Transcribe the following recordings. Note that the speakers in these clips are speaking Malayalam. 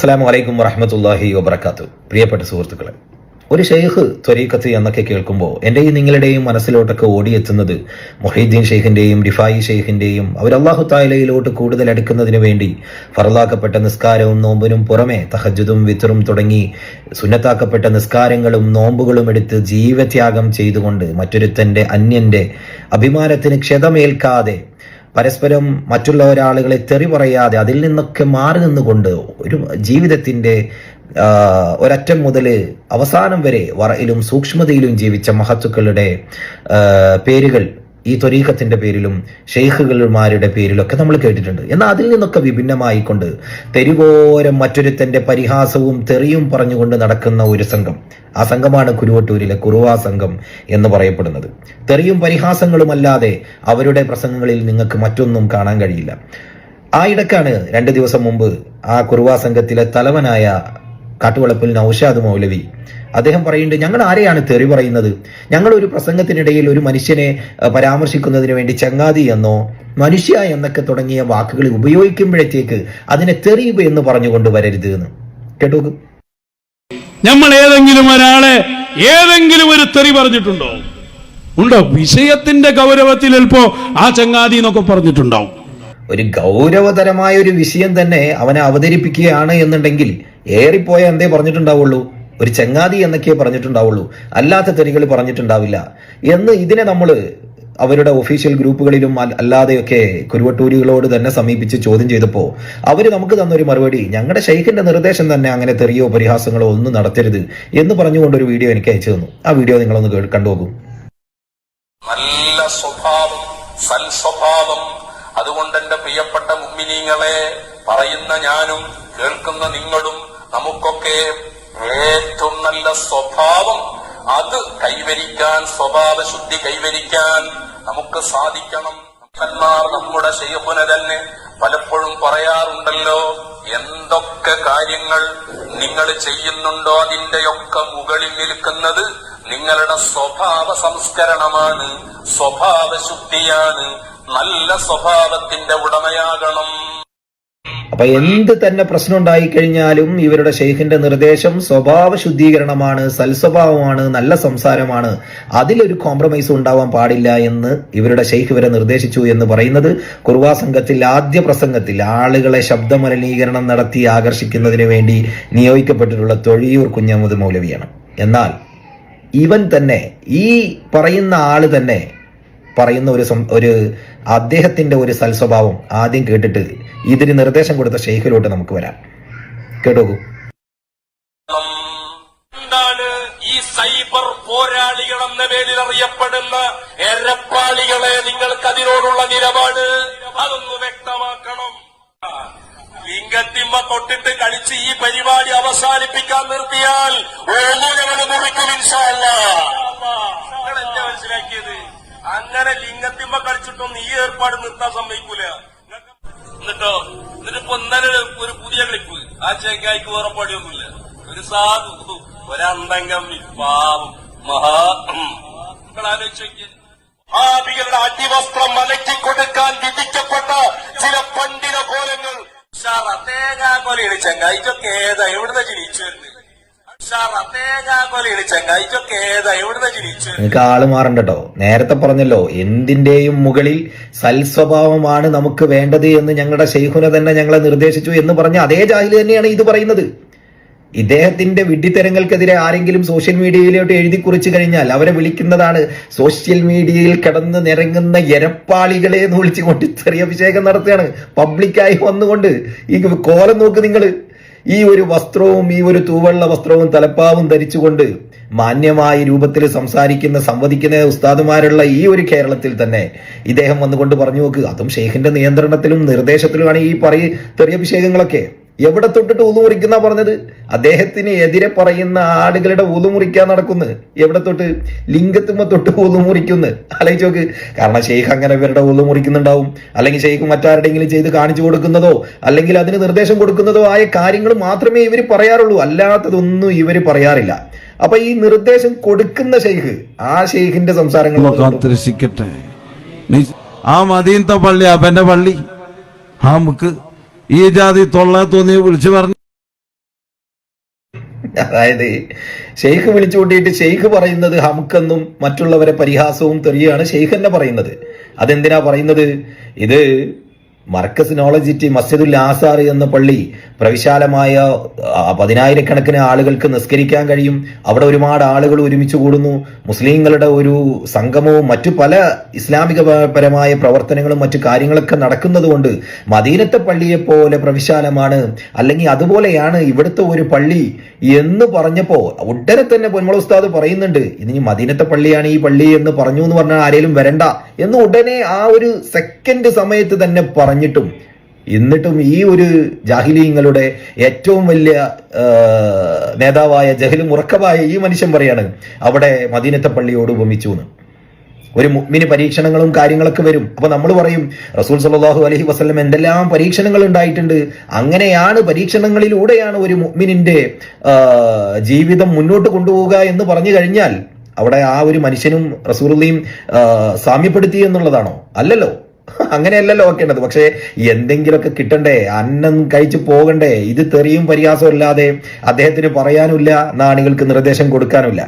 അസ്സാം വലൈക്കും വറഹമത്തല്ലാഹി വബർക്കാത്തു പ്രിയപ്പെട്ട സുഹൃത്തുക്കളെ ഒരു ഷെയ്ഖ് ത്വരീഖത്ത് എന്നൊക്കെ കേൾക്കുമ്പോൾ എന്റെയും നിങ്ങളുടെയും മനസ്സിലോട്ടൊക്കെ ഓടിയെത്തുന്നത് മൊഹീദ്ദീൻ ഷെയ്ഖിന്റെയും ഡിഫായി ഷെയ്ഖിന്റെയും അവർ അള്ളാഹു തായാലയിലോട്ട് കൂടുതൽ അടുക്കുന്നതിന് വേണ്ടി ഫറലാക്കപ്പെട്ട നിസ്കാരവും നോമ്പിനും പുറമെ തഹജുദും വിത്തറും തുടങ്ങി സുന്നത്താക്കപ്പെട്ട നിസ്കാരങ്ങളും നോമ്പുകളും എടുത്ത് ജീവത്യാഗം ചെയ്തുകൊണ്ട് മറ്റൊരുത്തന്റെ അന്യന്റെ അഭിമാനത്തിന് ക്ഷതമേൽക്കാതെ പരസ്പരം മറ്റുള്ള ഒരാളുകളെ തെറി പറയാതെ അതിൽ നിന്നൊക്കെ മാറി നിന്നുകൊണ്ട് ഒരു ജീവിതത്തിന്റെ ഒരറ്റം മുതൽ അവസാനം വരെ വറയിലും സൂക്ഷ്മതയിലും ജീവിച്ച മഹത്തുക്കളുടെ പേരുകൾ ഈ ത്വരീഖത്തിന്റെ പേരിലും ഷെയ്ഖുകളുമാരുടെ പേരിലൊക്കെ നമ്മൾ കേട്ടിട്ടുണ്ട്. എന്നാൽ അതിൽ നിന്നൊക്കെ വിഭിന്നമായിക്കൊണ്ട് തെരുവോരം മറ്റൊരുത്തന്റെ പരിഹാസവും തെറിയും പറഞ്ഞുകൊണ്ട് നടക്കുന്ന ഒരു സംഘം ആ സംഘമാണ് കുരുവട്ടൂരിലെ കുറുവാ സംഘം എന്ന് പറയപ്പെടുന്നത്. തെറിയും പരിഹാസങ്ങളുമല്ലാതെ അവരുടെ പ്രസംഗങ്ങളിൽ നിങ്ങൾക്ക് മറ്റൊന്നും കാണാൻ കഴിയില്ല. ആ ഇടക്കാണ് രണ്ട് ദിവസം മുമ്പ് ആ കുറുവാ സംഘത്തിലെ തലവനായ കാട്ടുവളപ്പിൽ നൌഷാദ് മൗലവി അദ്ദേഹം പറയുന്നുണ്ട് ഞങ്ങൾ ആരെയാണ് തെറി പറയുന്നത്? ഞങ്ങൾ ഒരു പ്രസംഗത്തിനിടയിൽ ഒരു മനുഷ്യനെ പരാമർശിക്കുന്നതിന് വേണ്ടി ചങ്ങാതി എന്നോ മനുഷ്യ എന്നൊക്കെ തുടങ്ങിയ വാക്കുകൾ ഉപയോഗിക്കുമ്പോഴത്തേക്ക് അതിനെ തെറിയുക എന്ന് പറഞ്ഞുകൊണ്ട് വരരുത് എന്ന്. കേട്ടു നമ്മൾ ഏതെങ്കിലും ഒരാളെ ഏതെങ്കിലും ഒരു തെറി പറഞ്ഞിട്ടുണ്ടോ? ഉണ്ടോ? വിഷയത്തിന്റെ ഗൗരവത്തിൽ ചിലപ്പോ ആ ചങ്ങാതി എന്നൊക്കെ പറഞ്ഞിട്ടുണ്ടാവും. ഒരു ഗൗരവതരമായ ഒരു വിഷയം തന്നെ അവനെ അവതരിപ്പിക്കുകയാണ് എന്നുണ്ടെങ്കിൽ ഏറിപ്പോയ എന്തേ പറഞ്ഞിട്ടുണ്ടാവുള്ളൂ. ഒരു ചങ്ങാതി എന്നൊക്കെ പറഞ്ഞിട്ടുണ്ടാവുള്ളൂ. അല്ലാത്ത തെറികൾ പറഞ്ഞിട്ടുണ്ടാവില്ല. എന്ന് ഇതിനെ നമ്മൾ അവരുടെ ഒഫീഷ്യൽ ഗ്രൂപ്പുകളിലും അല്ലാതെയൊക്കെ കുരുവട്ടൂരികളോട് തന്നെ സമീപിച്ച് ചോദ്യം ചെയ്തപ്പോൾ അവർ നമുക്ക് തന്നൊരു മറുപടി ഞങ്ങളുടെ ഷെയ്ഖിന്റെ നിർദ്ദേശം തന്നെ അങ്ങനെ തെറിയോ പരിഹാസങ്ങളോ ഒന്നും നടത്തരുത് എന്ന് പറഞ്ഞുകൊണ്ടൊരു വീഡിയോ എനിക്ക് അയച്ചു തന്നു. ആ വീഡിയോ നിങ്ങളൊന്ന് കണ്ടുപോകും നല്ല സ്വഭാവം സൽ സ്വഭാവം. അതുകൊണ്ട് എന്റെ പ്രിയപ്പെട്ട മുമ്മിനീങ്ങളെ പറയുന്ന ഞാനും കേൾക്കുന്ന നിങ്ങളും നമുക്കൊക്കെ ഏറ്റവും നല്ല സ്വഭാവം അത് കൈവരിക്കാൻ സ്വഭാവ ശുദ്ധി കൈവരിക്കാൻ നമുക്ക് സാധിക്കണം. മഹാന്മാർ നമ്മുടെ ശൈഖുന തന്നെ പലപ്പോഴും പറയാറുണ്ടല്ലോ എന്തൊക്കെ കാര്യങ്ങൾ നിങ്ങൾ ചെയ്യുന്നുണ്ടോ അതിന്റെയൊക്കെ മുകളിൽ നിൽക്കുന്നത് നിങ്ങളുടെ സ്വഭാവ സംസ്കരണമാണ് സ്വഭാവ ശുദ്ധിയാണ് നല്ല സ്വഭാവത്തിന്റെ ഉടമയാകണം. അപ്പൊ എന്ത് തന്നെ പ്രശ്നം ഉണ്ടായി കഴിഞ്ഞാലും ഇവരുടെ ഷെയ്ഖിന്റെ നിർദ്ദേശം സ്വഭാവ ശുദ്ധീകരണമാണ് സൽസ്വഭാവമാണ് നല്ല സംസാരമാണ്. അതിലൊരു കോംപ്രമൈസ് ഉണ്ടാവാൻ പാടില്ല എന്ന് ഇവരുടെ ഷെയ്ഖ് ഇവരെ നിർദ്ദേശിച്ചു എന്ന് പറയുന്നത് കുർവാ സംഘത്തിൽ ആദ്യ പ്രസംഗത്തിൽ ആളുകളെ ശബ്ദമലിനീകരണം നടത്തി ആകർഷിക്കുന്നതിന് വേണ്ടി നിയോഗിക്കപ്പെട്ടിട്ടുള്ള തൊഴിയൂർ കുഞ്ഞമുദ് മൗലവിയാണ്. എന്നാൽ ഇവൻ തന്നെ ഈ പറയുന്ന ആൾ തന്നെ പറയുന്ന ഒരു ഒരു അദ്ദേഹത്തിന്റെ ഒരു സൽസ്വഭാവം ആദ്യം കേട്ടിട്ട് ഇതിന് നിർദ്ദേശം കൊടുത്ത ഷെയ്ഖിലോട്ട് നമുക്ക് വരാം. കേട്ടോക്കൂ. ഈ സൈബർ പോരാളികൾ എന്ന പേരിൽ അറിയപ്പെടുന്ന എരപ്പാളികളെ നിങ്ങൾക്ക് അതിനോടുള്ള നിലപാട്? അതൊന്ന് വ്യക്തമാക്കണം. ലിംഗത്തിമ്മ തൊട്ടിട്ട് കളിച്ച് ഈ പരിപാടി അവസാനിപ്പിക്കാൻ നിർത്തിയാൽ ഓമൂലവന് മുറിക്കും ഇൻഷാല്ല അങ്ങനെ ലിംഗത്തിമ്മ കളിച്ചിട്ടൊന്നും ഈ ഏർപ്പാട് നിർത്താൻ സമ്മതിക്കൂല. എന്നിട്ടോ? എന്നിട്ടിപ്പോ ഇന്നലെ ഒരു പുതിയ ക്ലിപ്പ് ആ ചേക്കായിക്ക് വേറെ പടിയൊന്നുമില്ല ഒരു സാധു ഒരന്തംഗം പാവം മഹാ ഭാവികളുടെ അടിവസ്ത്രം മലക്കി കൊടുക്കാൻ വിധിക്കപ്പെട്ട ചില പണ്ഡിത കോലങ്ങൾ ഉഷാറ തേങ്ങാക്കൊലയാണ് കൊലയാണ് ചെങ്കായിക്കൊക്കെ ഏതാ? എവിടുന്ന ജനിച്ചു വരുന്നത്? ജനിച്ചു ആൾ മാറണ്ടോ നേരത്തെ പറഞ്ഞല്ലോ എന്തിന്റെയും മുകളിൽ സൽസ്വഭാവമാണ് നമുക്ക് വേണ്ടത് എന്ന് ഞങ്ങളുടെ ഷെയ്ഖുന തന്നെ ഞങ്ങളെ നിർദ്ദേശിച്ചു എന്ന് പറഞ്ഞ അതേ ജാഹിൽ തന്നെയാണ് ഇത് പറയുന്നത്. ഇദ്ദേഹത്തിന്റെ വിഡ്ഢിത്തരങ്ങൾക്കെതിരെ ആരെങ്കിലും സോഷ്യൽ മീഡിയയിലോട്ട് എഴുതി കുറിച്ചു കഴിഞ്ഞാൽ അവരെ വിളിക്കുന്നതാണ് സോഷ്യൽ മീഡിയയിൽ കിടന്ന് നിരങ്ങുന്ന എരപ്പാളികളെ എന്ന് വിളിച്ചുകൊണ്ട് ചെറിയ അഭിഷേകം നടത്തുകയാണ്. പബ്ലിക്കായി വന്നുകൊണ്ട് ഈ കോലം നോക്ക് നിങ്ങൾ ഈ ഒരു വസ്ത്രവും ഈ ഒരു തൂവെള്ള വസ്ത്രവും തലപ്പാവും ധരിച്ചുകൊണ്ട് മാന്യമായ രൂപത്തിൽ സംസാരിക്കുന്ന സംവദിക്കുന്ന ഉസ്താദുമാരുള്ള ഈ ഒരു കേരളത്തിൽ തന്നെ ഇദ്ദേഹം വന്നുകൊണ്ട് പറഞ്ഞു നോക്കുക അതും ഷെയ്ഖിന്റെ നിയന്ത്രണത്തിലും നിർദ്ദേശത്തിലുമാണ് ഈ പറയ തെറിയഭിഷേകങ്ങളൊക്കെ. എവിടെ തൊട്ടിട്ട് ഉതു മുറിക്കുന്ന പറഞ്ഞത്? അദ്ദേഹത്തിന് എതിരെ പറയുന്ന ആളുകളുടെ ഉതു മുറിക്കാൻ നടക്കുന്നു. എവിടെ തൊട്ട്? ലിംഗത്തുമ്പോ തൊട്ട് ഉതു മുറിക്കുന്നു ആലോചിച്ച് നോക്ക്. കാരണം ഷെയ്ഖ് അങ്ങനെ ഇവരുടെ ഉതു മുറിക്കുന്നുണ്ടാവും അല്ലെങ്കിൽ ഷെയ്ഖ് മറ്റാരുടെങ്കിലും ചെയ്ത് കാണിച്ചു കൊടുക്കുന്നതോ അല്ലെങ്കിൽ അതിന് നിർദ്ദേശം കൊടുക്കുന്നതോ ആയ കാര്യങ്ങൾ മാത്രമേ ഇവർ പറയാറുള്ളൂ. അല്ലാത്തതൊന്നും ഇവർ പറയാറില്ല. അപ്പൊ ഈ നിർദ്ദേശം കൊടുക്കുന്ന ഷെയ്ഖ് ആ ഷെയ്ഖിന്റെ സംസാരങ്ങൾ ആ മദീനത്തെ പള്ളി അപ്പന്റെ പള്ളി? ആ നമുക്ക് ഈ ജാതി തൊള്ളാ തോന്നി വിളിച്ചു പറഞ്ഞു. അതായത് ഷെയ്ഖ് വിളിച്ചു കൂട്ടിയിട്ട് ഷെയ്ഖ് പറയുന്നത് ഹമുക്കെന്നും മറ്റുള്ളവരെ പരിഹാസവും തെറിയാണ് ഷെയ്ഖ് തന്നെ പറയുന്നത്. അതെന്തിനാ പറയുന്നത്? ഇത് മർക്കസ് നോളജിറ്റി മസ്ജിദുൽ ആസാർ എന്ന പള്ളി പ്രവിശാലമായ പതിനായിരക്കണക്കിന് ആളുകൾക്ക് നിസ്കരിക്കാൻ കഴിയും. അവിടെ ഒരുപാട് ആളുകൾ ഒരുമിച്ച് കൂടുന്നു. മുസ്ലിങ്ങളുടെ ഒരു സംഗമവും മറ്റു പല ഇസ്ലാമികപരമായ പരമായ പ്രവർത്തനങ്ങളും മറ്റു കാര്യങ്ങളൊക്കെ നടക്കുന്നത് കൊണ്ട് മദീനത്തെ പള്ളിയെ പോലെ പ്രവിശാലമാണ്. അല്ലെങ്കിൽ അതുപോലെയാണ് ഇവിടുത്തെ ഒരു പള്ളി എന്ന് പറഞ്ഞപ്പോ ഉടനെ തന്നെ പൊന്മള ഉസ്താദ് പറയുന്നുണ്ട് ഇനി മദീനത്തെ പള്ളിയാണ് ഈ പള്ളി എന്ന് പറഞ്ഞു എന്ന് പറഞ്ഞാൽ ആരെങ്കിലും വരണ്ട എന്ന് ഉടനെ ആ ഒരു സെക്കൻഡ് സമയത്ത് തന്നെ പറഞ്ഞിട്ടും എന്നിട്ടും ഈ ഒരു ജാഹിലീങ്ങളുടെ ഏറ്റവും വലിയ നേതാവായ ജഹലും ഉറക്കമായ ഈ മനുഷ്യൻ പറയാണ് അവിടെ മദീനത്തെ പള്ളിയോട് ഉപമിച്ചു എന്ന് ഒരു മുഗ്മിന് പരീക്ഷണങ്ങളും കാര്യങ്ങളൊക്കെ വരും. അപ്പൊ നമ്മൾ പറയും റസൂൽ സല്ലല്ലാഹു അലഹി വസ്ലം എന്തെല്ലാം പരീക്ഷണങ്ങൾ ഉണ്ടായിട്ടുണ്ട്. അങ്ങനെയാണ് പരീക്ഷണങ്ങളിലൂടെയാണ് ഒരു മുഗ്മിനിന്റെ ജീവിതം മുന്നോട്ട് കൊണ്ടുപോവുക എന്ന് പറഞ്ഞു കഴിഞ്ഞാൽ അവിടെ ആ ഒരു മനുഷ്യനും റസൂറുള്ളയും സാമ്യപ്പെടുത്തി എന്നുള്ളതാണോ? അല്ലല്ലോ. അങ്ങനെയല്ലല്ലോ ഓക്കേണ്ടത് പക്ഷേ എന്തെങ്കിലുമൊക്കെ കിട്ടണ്ടേ? അന്നം കഴിച്ചു പോകണ്ടേ? ഇത് തെറിയും പരിഹാസവും അദ്ദേഹത്തിന് പറയാനുമില്ല നാണികൾക്ക് നിർദ്ദേശം കൊടുക്കാനുമില്ല.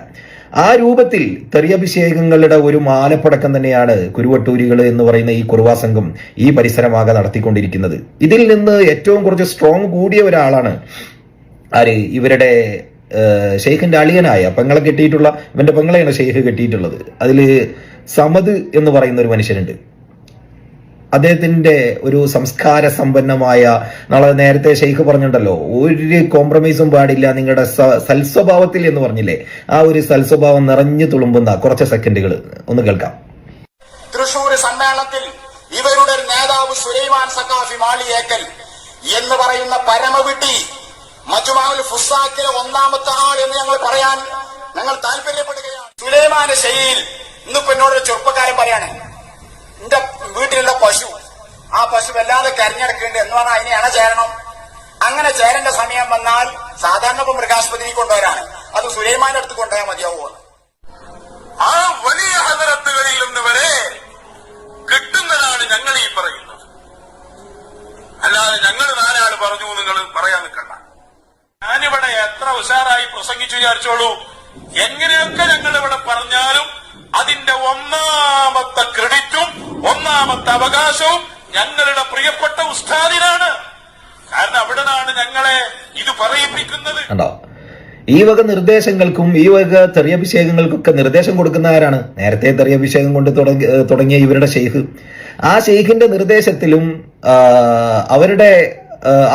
ആ രൂപത്തിൽ തെറിയഭിഷേകങ്ങളുടെ ഒരു മാലപ്പടക്കം തന്നെയാണ് കുരുവട്ടൂരികൾ എന്ന് പറയുന്ന ഈ കുറുവാ സംഘം ഈ പരിസരമാകെ നടത്തിക്കൊണ്ടിരിക്കുന്നത്. ഇതിൽ നിന്ന് ഏറ്റവും കുറച്ച് സ്ട്രോങ് കൂടിയ ഒരാളാണ് ആര്? ഇവരുടെ ഷെയ്ഖിന്റെ അളിയനായ പെങ്ങളെ കെട്ടിയിട്ടുള്ള ഇവന്റെ പെങ്ങളെയാണ് ഷെയ്ഖ് കെട്ടിയിട്ടുള്ളത്. അതിൽ സമദ് എന്ന് പറയുന്ന ഒരു മനുഷ്യനുണ്ട്. അദ്ദേഹത്തിന്റെ ഒരു സംസ്കാര സമ്പന്നമായ നാളെ നേരത്തെ ഷെയ്ഖ് പറഞ്ഞിട്ടുണ്ടല്ലോ ഒരു കോംപ്രമൈസും പാടില്ല നിങ്ങളുടെ സൽസ്വഭാവത്തിൽ എന്ന് പറഞ്ഞില്ലേ? ആ ഒരു സൽസ്വഭാവം നിറഞ്ഞു തുളുമ്പുന്ന കുറച്ച് സെക്കൻഡുകൾ ഒന്ന് കേൾക്കാം. തൃശൂർ സമ്മേളനത്തിൽ ഇവരുടെ നേതാവ് സുലൈമാൻ സക്കാഫി മാളിയേക്കൽ എന്ന് പറയുന്ന പരമവിട്ടി മജുമാവിൽ ഫുസാക്കിലെ ഒന്നാമത്തെ ആൾ എന്ന് ഞങ്ങൾ പറയാൻ ഞങ്ങൾ താല്പര്യപ്പെടുകയാണ്. സുലൈമാന്റെ ശൈലിയിൽ ഇന്നിപ്പോ എന്നോടൊരു ചെറുപ്പക്കാരൻ പറയാണ് എന്റെ വീട്ടിലുള്ള പശു. ആ പശു വല്ലാതെ കരഞ്ഞെടുക്കുന്നുണ്ട് എന്ന് പറഞ്ഞാൽ അതിനെ അണ ചേരണം? അങ്ങനെ ചേരേണ്ട സമയം വന്നാൽ സാധാരണ ഇപ്പൊ മൃഗാസ്പത്രിയിൽ കൊണ്ടുവരാണ്. അത് സുലൈമാന്റെ അടുത്ത് കൊണ്ടുപോയാൽ മതിയാവുമോ? ആ വലിയ ഹദരത്തുകളിൽ നിന്ന് വരെ കിട്ടുന്നതാണ് ഞങ്ങൾ ഈ പറയുന്നത്. അല്ലാതെ ഞങ്ങൾ നാലാൾ പറഞ്ഞു നിങ്ങൾ പറയാൻ നിൽക്കണ്ട. ഞാനിവിടെ എത്ര ഉഷാറായി പ്രസംഗിച്ചു വിചാരിച്ചോളൂ. എങ്ങനെയൊക്കെ ഞങ്ങൾ ഇവിടെ പറഞ്ഞാലും അതിന്റെ ഒന്നാമത്തെ ക്രെഡിറ്റും ഒന്നാമത്തെ അവകാശവും ഞങ്ങളുടെ പ്രിയപ്പെട്ട ഉസ്താദിനാണ്. കാരണം അവിടുന്നാണ് ഞങ്ങളെ ഇത് പറയിപ്പിക്കുന്നത്. കണ്ടോ? ഈ വക നിർദ്ദേശങ്ങൾക്കും ഈ വക തെറിയഭിഷേകങ്ങൾക്കൊക്കെ നിർദ്ദേശം കൊടുക്കുന്ന ആരാണ്? നേരത്തെ തെറിയഭിഷേകം കൊണ്ട് തുടങ്ങി തുടങ്ങിയ ഇവരുടെ ഷെയ്ഖ് ആ ഷെയ്ഖിന്റെ നിർദ്ദേശത്തിലും അവരുടെ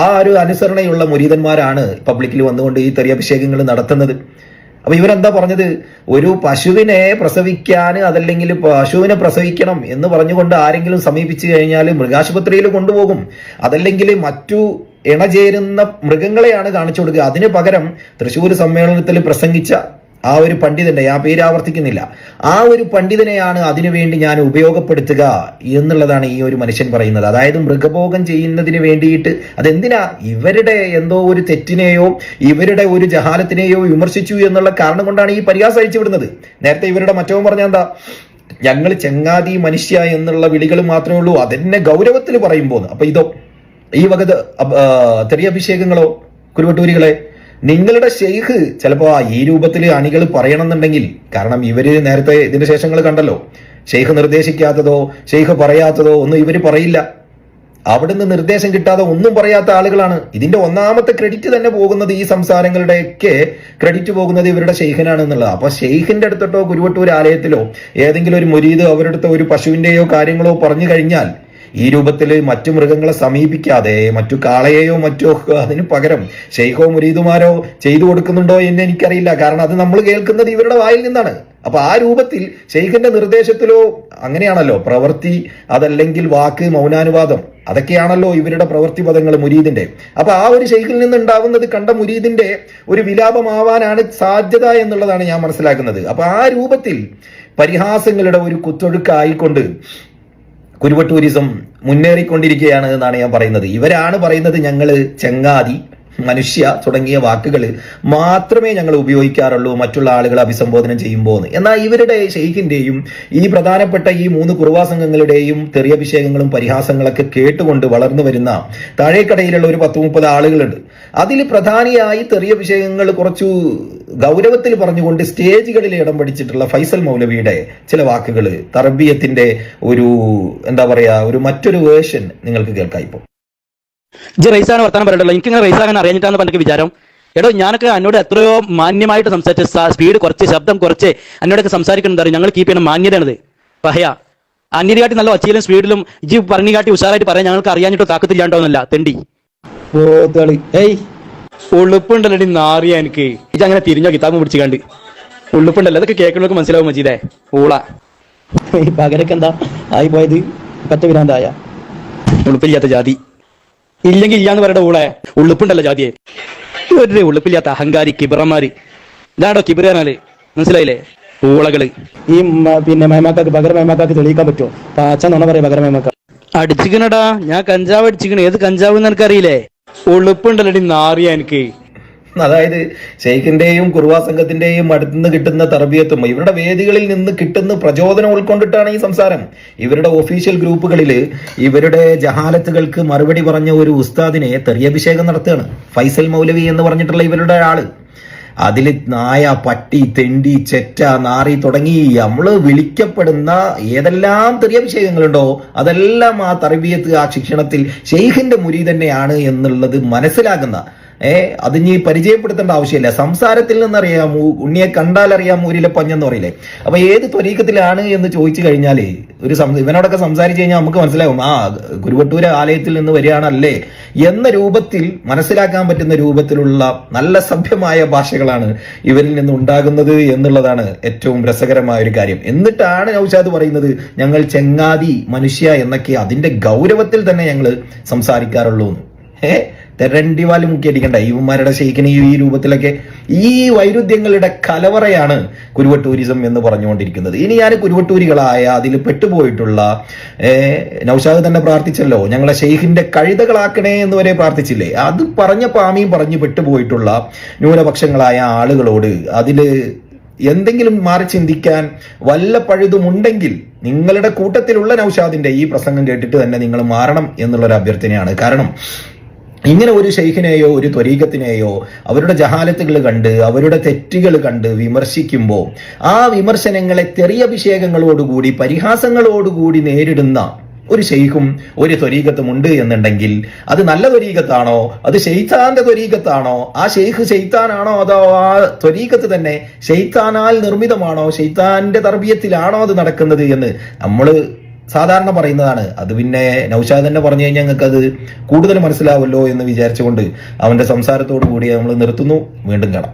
ആ ഒരു അനുസരണയുള്ള മുരീതന്മാരാണ് പബ്ലിക്കിൽ വന്നുകൊണ്ട് ഈ തെറിയഭിഷേകങ്ങൾ നടത്തുന്നത്. അപ്പൊ ഇവരെന്താ പറഞ്ഞത്? ഒരു പശുവിനെ പ്രസവിക്കാൻ അതല്ലെങ്കിൽ പശുവിനെ പ്രസവിക്കണം എന്ന് പറഞ്ഞുകൊണ്ട് ആരെങ്കിലും സമീപിച്ചു കഴിഞ്ഞാൽ മൃഗാശുപത്രിയിൽ കൊണ്ടുപോകും. അതല്ലെങ്കിൽ മറ്റു ഇണചേരുന്ന മൃഗങ്ങളെയാണ് കാണിച്ചു കൊടുക്കുക. അതിന് പകരം തൃശ്ശൂർ സമ്മേളനത്തിൽ പ്രസംഗിച്ച ആ ഒരു പണ്ഡിതന്റെ ആ പേര് ആവർത്തിക്കുന്നില്ല. ആ ഒരു പണ്ഡിതനെയാണ് അതിനുവേണ്ടി ഞാൻ ഉപയോഗപ്പെടുത്തുക എന്നുള്ളതാണ് ഈ ഒരു മനുഷ്യൻ പറയുന്നത്. അതായത് മൃഗഭോഗം ചെയ്യുന്നതിന് വേണ്ടിയിട്ട് അതെന്തിനാ? ഇവരുടെ എന്തോ ഒരു തെറ്റിനെയോ ഇവരുടെ ഒരു ജഹാലത്തിനെയോ വിമർശിച്ചു എന്നുള്ള കാരണം കൊണ്ടാണ് ഈ പരിഹാസം അയച്ചു വിടുന്നത്. നേരത്തെ ഇവരുടെ മറ്റവും പറഞ്ഞ എന്താ? ഞങ്ങൾ ചെങ്ങാതി മനുഷ്യ എന്നുള്ള വിളികൾ മാത്രമേ ഉള്ളൂ. അതെന്നെ ഗൗരവത്തിൽ പറയുമ്പോൾ അപ്പൊ ഇതോ ഈ വക തെറിയഭിഷേകങ്ങളോ കുരുവട്ടൂരികളെ നിങ്ങളുടെ ഷെയ്ഖ് ചിലപ്പോ ആ ഈ രൂപത്തിൽ അണികൾ പറയണമെന്നുണ്ടെങ്കിൽ കാരണം ഇവർ നേരത്തെ ഇതിന്റെ ശേഷങ്ങൾ കണ്ടല്ലോ. ഷെയ്ഖ് നിർദ്ദേശിക്കാത്തതോ ഷെയ്ഖ് പറയാത്തതോ ഒന്നും ഇവർ പറയില്ല. അവിടുന്ന് നിർദ്ദേശം കിട്ടാതെ ഒന്നും പറയാത്ത ആളുകളാണ്. ഇതിന്റെ ഒന്നാമത്തെ ക്രെഡിറ്റ് തന്നെ പോകുന്നത് ഈ സംസാരങ്ങളുടെയൊക്കെ ക്രെഡിറ്റ് പോകുന്നത് ഇവരുടെ ഷെയ്ഖിനാണ് എന്നുള്ളത്. അപ്പൊ ഷെയ്ഖിന്റെ അടുത്തോട്ടോ കുരുവട്ടൂർ ആലയത്തിലോ ഏതെങ്കിലും ഒരു മുരീദ് അവരുടെ ഒരു പശുവിന്റെയോ കാര്യങ്ങളോ പറഞ്ഞു കഴിഞ്ഞാൽ ഈ രൂപത്തിൽ മറ്റു മൃഗങ്ങളെ സമീപിക്കാതെ മറ്റു കാളയെയോ മറ്റോ അതിന് പകരം ഷെയ്ഖോ മുരീദുമാരോ ചെയ്തു കൊടുക്കുന്നുണ്ടോ എന്ന് എനിക്കറിയില്ല. കാരണം അത് നമ്മൾ കേൾക്കുന്നത് ഇവരുടെ വായിൽ നിന്നാണ്. അപ്പൊ ആ രൂപത്തിൽ ഷെയ്ഖിന്റെ നിർദ്ദേശത്തിലോ അങ്ങനെയാണല്ലോ പ്രവൃത്തി അതല്ലെങ്കിൽ വാക്ക് മൗനാനുവാദം അതൊക്കെയാണല്ലോ ഇവരുടെ പ്രവൃത്തി പദങ്ങൾ മുരീദിന്റെ. അപ്പൊ ആ ഒരു ഷെയ്ഖിൽ നിന്ന് ഉണ്ടാവുന്നത് കണ്ട മുരീദിന്റെ ഒരു വിലാപമാവാനാണ് സാധ്യത എന്നുള്ളതാണ് ഞാൻ മനസ്സിലാക്കുന്നത്. അപ്പൊ ആ രൂപത്തിൽ പരിഹാസങ്ങളുടെ ഒരു കുത്തൊഴുക്കായിക്കൊണ്ട് കുരുവട്ടൂരിസം മുന്നേറിക്കൊണ്ടിരിക്കുകയാണ് എന്നാണ് ഞാൻ പറയുന്നത്. ഇവരാണ് പറയുന്നത് ഞങ്ങൾ ചെങ്ങാതി. മനുഷ്യ തുടങ്ങിയ വാക്കുകൾ മാത്രമേ ഞങ്ങൾ ഉപയോഗിക്കാറുള്ളൂ മറ്റുള്ള ആളുകളെ അഭിസംബോധന ചെയ്യുമ്പോൾ എന്ന്. എന്നാൽ ഇവരുടെ ഷെയ്ഖിന്റെയും ഈ പ്രധാനപ്പെട്ട ഈ മൂന്ന് കുറുവാ സംഘങ്ങളുടെയും തെറിയഭിഷേകങ്ങളും പരിഹാസങ്ങളൊക്കെ കേട്ടുകൊണ്ട് വളർന്നു വരുന്ന താഴേക്കടയിലുള്ള ഒരു പത്ത് മുപ്പത് ആളുകളുണ്ട് അതിൽ പ്രധാനിയായി തെറിയഭിഷേകങ്ങൾ കുറച്ചു ഗൗരവത്തിൽ പറഞ്ഞുകൊണ്ട് സ്റ്റേജുകളിൽ ഇടം പിടിച്ചിട്ടുള്ള ഫൈസൽ മൗലവിയുടെ ചില വാക്കുകൾ തർബീയത്തിന്റെ ഒരു എന്താ പറയുക ഒരു മറ്റൊരു വേർഷൻ നിങ്ങൾക്ക് കേൾക്കാം ഇപ്പോൾ ഇജ്ജ് റൈസാണ് വർത്താനം പറയണ്ടല്ലോ എനിക്ക് ഇങ്ങനെ റൈസാകാൻ അറിയാഞ്ഞിട്ടാന്ന് പറഞ്ഞ വിചാരം. എടോ ഞാനൊക്കെ അന്നോട് എത്രയോ മാന്യമായിട്ട് സംസാരിച്ച സ്പീഡ് കുറച്ച് ശബ്ദം കുറച്ച് എന്നോടൊക്കെ സംസാരിക്കുന്നുണ്ട് ഞങ്ങൾ കീപ്പ് ചെയ്യുന്ന മാന്യതയാണത്. പഹയ. അന്യകാട്ടി നല്ല ഒച്ചയിലും സ്പീഡിലും ഇജ്ജ് പറഞ്ഞു കാട്ടി ഉഷാറായിട്ട് പറയാൻ ഞങ്ങൾക്ക് അറിയാഞ്ഞിട്ടോ താക്കത്തില്ലാണ്ടോന്നല്ല തെണ്ടി. ഏയ് ഉള്ളുപ്പുണ്ടല്ലടി നാറിയ എനിക്ക്. ഇത് അങ്ങനെ തിരിഞ്ഞോ കിതാബ് പിടിച്ചു കണ്ട്. ഉള്ളുപ്പുണ്ടല്ലോ അതൊക്കെ കേൾക്കുന്നവർക്ക് മനസ്സിലാവും മജീദേ. ഊള. ഈ പകരക്ക് എന്താ ആയി പോയത്? പറ്റ വിരാന്തായ ഉളുപ്പില്ലാത്ത ജാതി. ഇല്ലെങ്കിൽ ഇല്ലാന്ന് പറയുടെ ഊളെ ഉള്ളുപ്പുണ്ടല്ലോ ജാതിയെ. ഒരു ഉള്ളുപ്പില്ലാത്ത അഹങ്കാരി കിബറന്മാര്. ഇതാണോ കിബിറാനാല് മനസ്സിലായില്ലേ? ഊളകൾ. ഈ പിന്നെ മേമാക്കാക്ക് പകര മേമാക്കാക്ക് തെളിയിക്കാൻ പറ്റുമോ പാച്ച നുണ പറയാ പകര മേമാക്ക. അടിച്ചിക്കണടാ. ഞാൻ കഞ്ചാവ് അടിച്ചിക്കണ. ഏത് കഞ്ചാവ് എന്ന് എനിക്കറിയില്ലേ? ഉളുപ്പുണ്ടല്ലോ നാറിയ എനിക്ക്. അതായത് ഷെയ്ഖിന്റെയും കുറുവാ സംഘത്തിന്റെയും അടുത്ത് നിന്ന് കിട്ടുന്ന തർബിയത്തും ഇവരുടെ വേദികളിൽ നിന്ന് കിട്ടുന്ന പ്രചോദനം ഉൾക്കൊണ്ടിട്ടാണ് ഈ സംസാരം. ഇവരുടെ ഒഫീഷ്യൽ ഗ്രൂപ്പുകളിൽ ഇവരുടെ ജഹാലത്തുകൾക്ക് മറുപടി പറഞ്ഞ ഒരു ഉസ്താദിനെ തെറിയഭിഷേകം നടത്തുകയാണ്. ഫൈസൽ മൗലവി എന്ന് പറഞ്ഞിട്ടുള്ള ഇവരുടെ ആൾ. അതിൽ നായ പട്ടി തെണ്ടി ചെറ്റ നാറി തുടങ്ങി നമ്മൾ വിളിക്കപ്പെടുന്ന ഏതെല്ലാം തെറിയഭിഷേകങ്ങളുണ്ടോ അതെല്ലാം ആ തർബിയത്ത് ആ ശിക്ഷണത്തിൽ ഷെയ്ഖിന്റെ മുരി തന്നെയാണ് എന്നുള്ളത് മനസ്സിലാകുന്ന ഏ അത് ഇനി പരിചയപ്പെടുത്തേണ്ട ആവശ്യമില്ല. സംസാരത്തിൽ നിന്നറിയാം ഉണ്ണിയെ കണ്ടാൽ അറിയാം ഊരിലെ പഞ്ഞെന്ന് പറയില്ലേ. അപ്പൊ ഏത് ത്വരീക്കത്തിലാണ് എന്ന് ചോദിച്ചു കഴിഞ്ഞാലേ ഒരു ഇവനോടൊക്കെ സംസാരിച്ചു കഴിഞ്ഞാൽ നമുക്ക് മനസ്സിലാവും ആ ഗുരുവട്ടൂര് ആലയത്തിൽ നിന്ന് വരികയാണല്ലേ എന്ന രൂപത്തിൽ മനസ്സിലാക്കാൻ പറ്റുന്ന രൂപത്തിലുള്ള നല്ല സഭ്യമായ ഭാഷകളാണ് ഇവരിൽ നിന്ന് ഉണ്ടാകുന്നത് എന്നുള്ളതാണ് ഏറ്റവും രസകരമായ ഒരു കാര്യം. എന്നിട്ടാണ് നൌഷാദ് പറയുന്നത് ഞങ്ങൾ ചെങ്ങാതി മനുഷ്യ എന്നൊക്കെ അതിന്റെ ഗൗരവത്തിൽ തന്നെ ഞങ്ങൾ സംസാരിക്കാറുള്ളൂ എന്ന്. തെരണ്ടി വാൽ മുക്കിയടിക്കണ്ട. ഇവന്മാരുടെ ഷെയ്ക്കിന് ഈ രൂപത്തിലൊക്കെ ഈ വൈരുദ്ധ്യങ്ങളുടെ കലവറയാണ് കുരുവ ടൂറിസം എന്ന് പറഞ്ഞുകൊണ്ടിരിക്കുന്നത്. ഇനി ഞാൻ കുരുവട്ടൂരികളായ അതിൽ പെട്ടുപോയിട്ടുള്ള നൌഷാദ് തന്നെ പ്രാർത്ഥിച്ചല്ലോ. ഞങ്ങളെ ഷെയ്ഖിന്റെ കഴുതകളാക്കണേ എന്ന് വരെ പ്രാർത്ഥിച്ചില്ലേ? അത് പറഞ്ഞ പാമിയും പറഞ്ഞു പെട്ടുപോയിട്ടുള്ള ന്യൂനപക്ഷങ്ങളായ ആളുകളോട് അതിൽ എന്തെങ്കിലും മാറി ചിന്തിക്കാൻ വല്ല പഴുതുമുണ്ടെങ്കിൽ നിങ്ങളുടെ കൂട്ടത്തിലുള്ള നൌഷാദിന്റെ ഈ പ്രസംഗം കേട്ടിട്ട് തന്നെ നിങ്ങൾ മാറണം എന്നുള്ളൊരു അഭ്യർത്ഥനയാണ്. കാരണം ഇങ്ങനെ ഒരു ഷെയ്ഖിനെയോ ഒരു ത്വരീകത്തിനെയോ അവരുടെ ജഹാലത്തുകൾ കണ്ട് അവരുടെ തെറ്റുകൾ കണ്ട് വിമർശിക്കുമ്പോൾ ആ വിമർശനങ്ങളെ തെറിയഭിഷേകങ്ങളോടുകൂടി പരിഹാസങ്ങളോടുകൂടി നേരിടുന്ന ഒരു ഷെയ്ഖും ഒരു ത്വരീകത്തും ഉണ്ട് എന്നുണ്ടെങ്കിൽ അത് നല്ല ത്വരീകത്താണോ അത് ഷെയ്ത്താന്റെ ത്വരീകത്താണോ ആ ഷെയ്ഖ് ഷെയ്ത്താനാണോ അതോ ആ ത്വരീകത്ത് തന്നെ ഷെയ്ത്താനാൽ നിർമ്മിതമാണോ? ഷെയ്ത്താന്റെ തർബീയത്തിലാണോ അത് നടക്കുന്നത് എന്ന് നമ്മൾ സാധാരണ പറയുന്നതാണ്. അത് പിന്നെ നൌഷാദ് തന്നെ പറഞ്ഞു കഴിഞ്ഞാൽ ഞങ്ങൾക്ക് അത് കൂടുതൽ മനസ്സിലാവല്ലോ എന്ന് വിചാരിച്ചുകൊണ്ട് അവന്റെ സംസാരത്തോടു കൂടി നമ്മൾ നിർത്തുന്നു. വീണ്ടും കാണാം.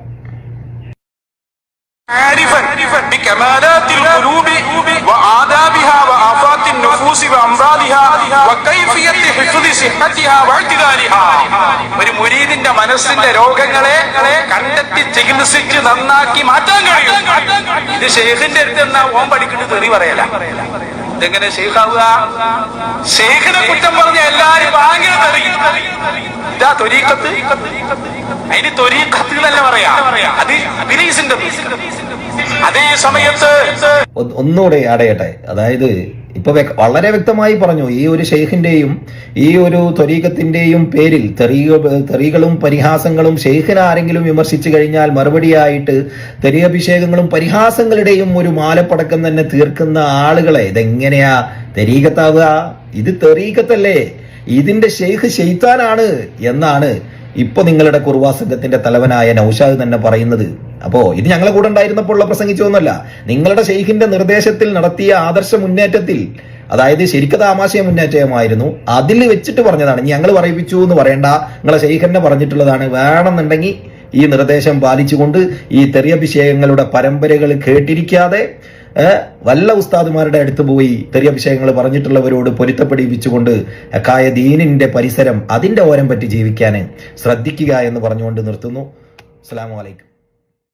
ഒരു മുരീദിന്റെ മനസ്സിന്റെ രോഗങ്ങളെ കണ്ടെത്തി ചികിത്സിച്ച് നന്നാക്കി മാറ്റാൻ കഴിയും. ഇത് ഷെയ്ഖിന്റെ അടുത്ത് എന്നാ ഓം പഠിക്കുന്നത് തെറി പറയല? ഇതെങ്ങനെ ഷെയ്ഖാവുക ഷെയ്ഖിനെ കുറ്റം പറഞ്ഞ എല്ലാരും ഭയങ്കര ഇതാ തൊരീക്കത്ത്. അതിന് തൊരീക്കത്ത് എന്നല്ല പറയാ. അത് ബിലീസിന്റെ അതേ സമയത്ത് ഒന്ന് ഒന്നുകൂടെ അടയട്ടെ അതായത് ഇപ്പൊ വളരെ വ്യക്തമായി പറഞ്ഞു ഈ ഒരു ഷെയ്ഖിന്റെയും ഈ ഒരു ത്വരീകത്തിന്റെയും പേരിൽ തെറിയ തെറികളും പരിഹാസങ്ങളും ഷെയ്ഖിനെ ആരെങ്കിലും വിമർശിച്ചു കഴിഞ്ഞാൽ മറുപടിയായിട്ട് തെറിയഭിഷേകങ്ങളും പരിഹാസങ്ങളുടെയും ഒരു മാലപ്പടക്കം തന്നെ തീർക്കുന്ന ആളുകളെ ഇതെങ്ങനെയാ തെരീകത്താവുക ഇത് തെറീകത്തല്ലേ ഇതിന്റെ ഷെയ്ഖ് ഷെയ്ത്താനാണ് എന്നാണ് ഇപ്പൊ നിങ്ങളുടെ കുർവാ സംഘത്തിന്റെ തലവനായ നൌഷാദ് തന്നെ പറയുന്നത് അപ്പോ ഇത് ഞങ്ങളെ കൂടെ ഉണ്ടായിരുന്നപ്പോൾ ഉള്ള പ്രസംഗിച്ചൊന്നുമല്ല. നിങ്ങളുടെ ഷെയ്ഖിന്റെ നിർദ്ദേശത്തിൽ നടത്തിയ ആദർശ മുന്നേറ്റത്തിൽ അതായത് ശരിക്കത് താമാശയ മുന്നേറ്റമായിരുന്നു അതിൽ വെച്ചിട്ട് പറഞ്ഞതാണ്. ഞങ്ങൾ പറയിപ്പിച്ചു എന്ന് പറയണ്ട. നിങ്ങളെ ഷെയ്ഖന്നെ പറഞ്ഞിട്ടുള്ളതാണ്. വേണമെന്നുണ്ടെങ്കിൽ ഈ നിർദ്ദേശം പാലിച്ചുകൊണ്ട് ഈ തെറിയഭിഷേകങ്ങളുടെ പരമ്പരകൾ കേട്ടിരിക്കാതെ വല്ല ഉസ്താദുമാരുടെ അടുത്ത് പോയി തെറിയഭിഷേകങ്ങൾ പറഞ്ഞിട്ടുള്ളവരോട് പൊരുത്തപ്പെടിപ്പിച്ചുകൊണ്ട് കായ ദീനിന്റെ പരിസരം അതിന്റെ ഓരം പറ്റി ജീവിക്കാൻ ശ്രദ്ധിക്കുക എന്ന് പറഞ്ഞുകൊണ്ട് നിർത്തുന്നു. അസ്സാം അലൈക്കും.